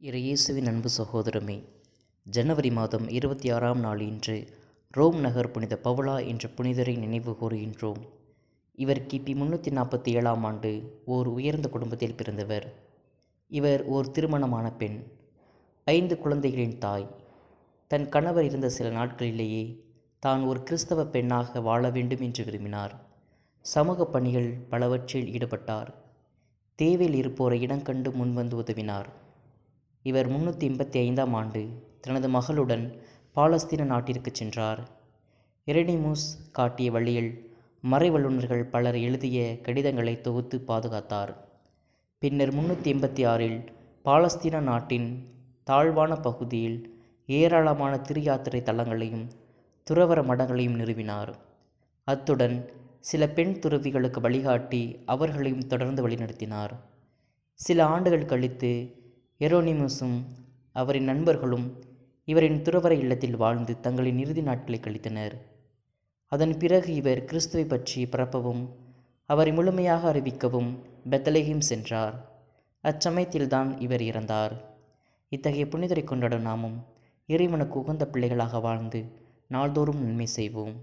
இயேசுவின் அன்பு சகோதரமே ஜனவரி மாதம் இருபத்தி ஆறாம் நாள் இன்று ரோம் நகர் புனித பவுலா என்ற புனிதரை நினைவு கூறுகின்றோம். இவர் கிபி முன்னூற்றி நாற்பத்தி ஏழாம் ஆண்டு ஓர் உயர்ந்த குடும்பத்தில் பிறந்தவர். இவர் ஓர் திருமணமான பெண். ஐந்து குழந்தைகளின் தாய். தன் கணவர் இருந்த சில நாட்களிலேயே தான் ஒரு கிறிஸ்தவ பெண்ணாக வாழ வேண்டும் என்று விரும்பினார். சமூக பணிகள் பலவற்றில் ஈடுபட்டார். தேவையில் இருப்போரை இடங்கண்டு முன்வந்து உதவினார். இவர் முன்னூற்றி எண்பத்தி ஐந்தாம் ஆண்டு தனது மகளுடன் பாலஸ்தீன நாட்டிற்கு சென்றார். எரணிமூஸ் காட்டிய வழியில் மறைவல்லுநர்கள் பலர் எழுதிய கடிதங்களை தொகுத்து பாதுகாத்தார். பின்னர் முன்னூற்றி எண்பத்தி ஆறில் பாலஸ்தீன நாட்டின் தாழ்வான பகுதியில் ஏராளமான திருயாத்திரை தலங்களையும் துறவர மடங்களையும் நிறுவினார். அத்துடன் சில பெண் துறவிகளுக்கு வழிகாட்டி அவர்களையும் தொடர்ந்து வழிநடத்தினார். சில ஆண்டுகள் கழித்து எரோனிமஸும் அவரின் நண்பர்களும் இவரின் துறவர இல்லத்தில் வாழ்ந்து தங்களின் இறுதி நாட்களை கழித்தனர். அதன் பிறகு இவர் கிறிஸ்துவை பற்றி பரப்பவும் அவரை முழுமையாக அறிவிக்கவும் பெத்தலேகிம் சென்றார். அச்சமயத்தில்தான் இவர் இறந்தார். இத்தகைய புனிதரை கொண்டாடும் நாமும் இறைவனுக்கு உகந்த பிள்ளைகளாக வாழ்ந்து நாள்தோறும் நன்மை செய்வோம்.